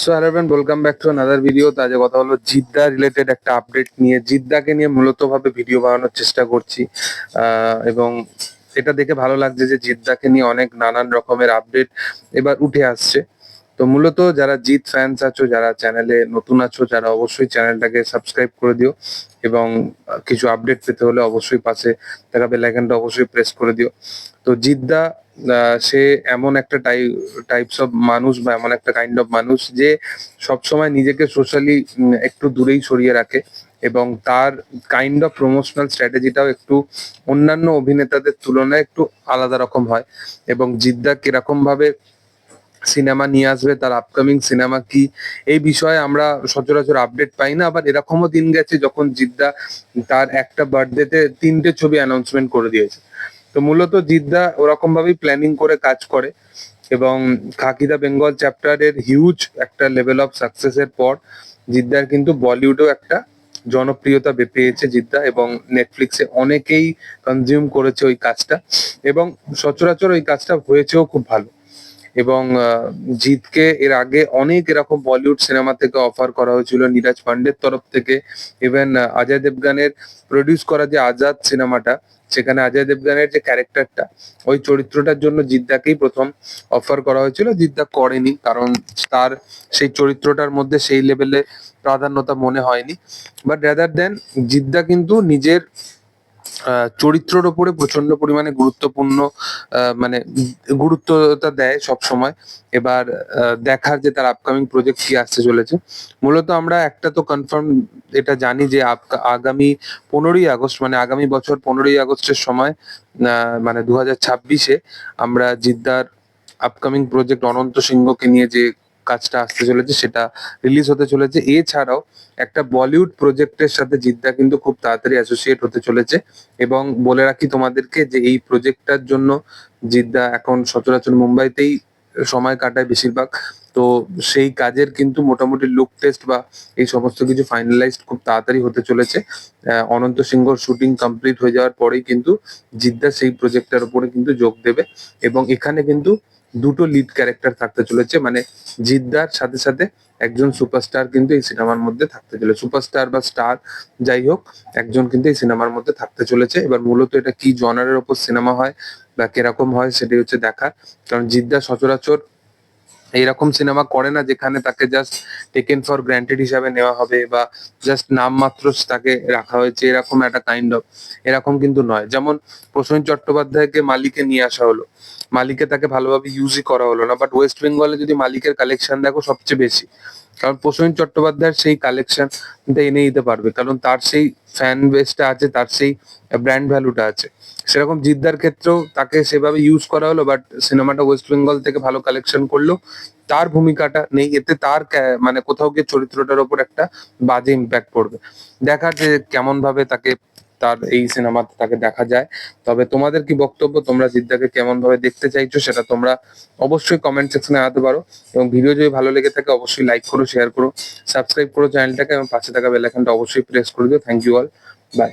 So hello friend welcome back to another video তো আজকে কথা হলো জিদ্দা রিলেটেড একটা আপডেট নিয়ে। জিদ্দাকে নিয়ে মূলত ভাবে ভিডিও বানানোর চেষ্টা করছি। এবং এটা দেখে ভালো লাগছে যে জিদ্দাকে নিয়ে অনেক নানান রকমের আপডেট এবার উঠে আসছে। তো মূলত যারা জিত ফ্যান্স আছো, যারা চ্যানেলে নতুন আছো যারা অবশ্যই চ্যানেলটাকে সাবস্ক্রাইব করে দিও। এবং কিছু আপডেট পেতে হলে অবশ্যই পাশে থাকা বেল আইকনটা অবশ্যই প্রেস করে দিও। তো জিদ্দা সে এমন একটা টাইপস অফ মানুষ বা এমন একটা কাইন্ড অফ মানুষ যে সবসময় নিজেকে সোশ্যালি একটু দূরেই সরিয়ে রাখে এবং তার কাইন্ড অফ প্রমোশনাল স্ট্র্যাটেজিটাও একটু অন্যান্য অভিনেতাদের তুলনায় একটু আলাদা রকম হয় এবং জিদ্দা কীরকম ভাবে সিনেমা নিয়ে আসবে, তার আপকামিং সিনেমা কি, এই বিষয়ে আমরা সচরাচর আপডেট পাই না, আবার এরকমও দিন গেছে যখন জিদ্দা তার একটা বার্থডেতে তিনটে ছবি অ্যানাউন্সমেন্ট করে দিয়েছে। তো মূলত জিদ্দা ওরকম ভাবেই প্ল্যানিং করে কাজ করে এবং খাকিদা বেঙ্গল চ্যাপ্টারের হিউজ একটা লেভেল অফ সাকসেসের পর জিদ্দার কিন্তু বলিউডেও একটা জনপ্রিয়তা পেয়েছে জিদ্দা এবং নেটফ্লিক্সে অনেকেই কনজিউম করেছে ওই কাজটা এবং সচরাচর ওই কাজটা হয়েছেও খুব ভালো। এবং জিতকে এর আগে অনেক এরকম বলিউড সিনেমা থেকে অফার করা হয়েছিল নীরাজ পান্ডের তরফ থেকে। ইভেন অজয় দেবগানের প্রডিউস করা যে আজাদ সিনেমাটা, সেখানে অজয় দেবগানের যে ক্যারেক্টারটা, ওই চরিত্রটার জন্য জিদ্দাকেই প্রথম অফার করা হয়েছিল। জিদ্দা করেনি, কারণ তার সেই চরিত্রটার মধ্যে সেই লেভেলে প্রাধান্যতা মনে হয়নি। বাট রাদার দেন জিদ্দা কিন্তু নিজের চরিত্রের ওপরে প্রচণ্ড পরিমাণে গুরুত্বপূর্ণ মানে গুরুত্বতা দেয় সব সময়। এবার দেখার যে তার আপকামিং প্রজেক্ট কি আসতে চলেছে, মূলত আমরা একটা তো কনফার্ম এটা জানি যে আগামী পনেরোই আগস্ট মানে আগামী বছর পনেরোই আগস্টের সময় মানে দু হাজার ছাব্বিশে আমরা জিদ্দার আপকামিং প্রজেক্ট অনন্ত সিংহকে নিয়ে যে কাজটা আসতে চলেছে, সেটা রিলিজ হতে চলেছে। এছাড়াও একটা বলিউড প্রজেক্টের সাথে জিদ্দা কিন্তু খুব তাড়াতাড়ি অ্যাসোসিয়েট হতে চলেছে এবং বলে রাখি তোমাদেরকে যে এই প্রজেক্টটার জন্য জিদ্দা এখন সচরাচর মুম্বাইতেই সময় কাটায় বেশিরভাগ। তো সেই কাজের কিন্তু মোটামুটি লুক টেস্ট বা এই সমস্ত কিছু ফাইনালাইজড খুব তাড়াতাড়ি হতে চলেছে। অনন্ত সিংহর শুটিং কমপ্লিট হয়ে যাওয়ার পরেই কিন্তু জিদ্দা সেই প্রজেক্টটার উপরে কিন্তু যোগ দেবে এবং এখানে কিন্তু দুটো লিড ক্যারেক্টার থাকতে চলেছে। মানে জিদ্দার সাথে সাথে একজন সুপারস্টার কিন্তু এই সিনেমার মধ্যে থাকতে চলেছে। সুপারস্টার বা স্টার যাই হোক, একজন কিন্তু এই সিনেমার মধ্যে থাকতে চলেছে। এবার মূলত এটা কি জনারের ওপর সিনেমা হয় বা কীরকম হয় সেটাই হচ্ছে দেখার। কারণ জিদ্দা সচরাচর এইরকম সিনেমা করে না যেখানে তাকে জাস্ট টেকেন ফর গ্রান্টেড হিসাবে নেওয়া হবে বা জাস্ট নামমাত্র তাকে রাখা হয়েছে, এরকম একটা কাইন্ড অফ এরকম কিন্তু নয়। যেমন প্রসেন চট্টোপাধ্যায়কে মালিকে নিয়ে আসা হলো। মালিকে তাকে ভালোভাবে ইউজই করা হলো না বাট ওয়েস্ট বেঙ্গলে যদি মালিকের কালেকশন দেখো সবচেয়ে বেশি। কারণ প্রসেন চট্টোপাধ্যায়ের সেই কালেকশন এনে দিতে পারবে, কারণ তার সেই ফ্যান বেসটা আছে, তার সেই ব্র্যান্ড ভ্যালুটা আছে। সেরকম জিদ্দার ক্ষেত্রেও তাকে সেভাবে ইউজ করা হলো বাট সিনেমাটা ওয়েস্ট বেঙ্গল থেকে ভালো কালেকশন করল। তার ভূমিকাটা নেই, এতে তার মানে কোথাও গিয়ে চরিত্রটার ওপর একটা বাজে ইম্প্যাক্ট পড়বে। দেখার যে কেমন ভাবে তাকে, তার এই সিনেমাতে তাকে দেখা যায়। তবে তোমাদের কি বক্তব্য? তোমরা জিদ্দাকে কেমন ভাবে দেখতে চাইছো সেটা তোমরা অবশ্যই কমেন্ট সেকশনে আনতে পারো। এবং ভিডিও যদি ভালো লেগে থাকে, অবশ্যই লাইক করো শেয়ার করো সাবস্ক্রাইব করো চ্যানেলটাকে এবং পাশে থাকা বেল আইকনটা অবশ্যই প্রেস করে দিও। Thank you all by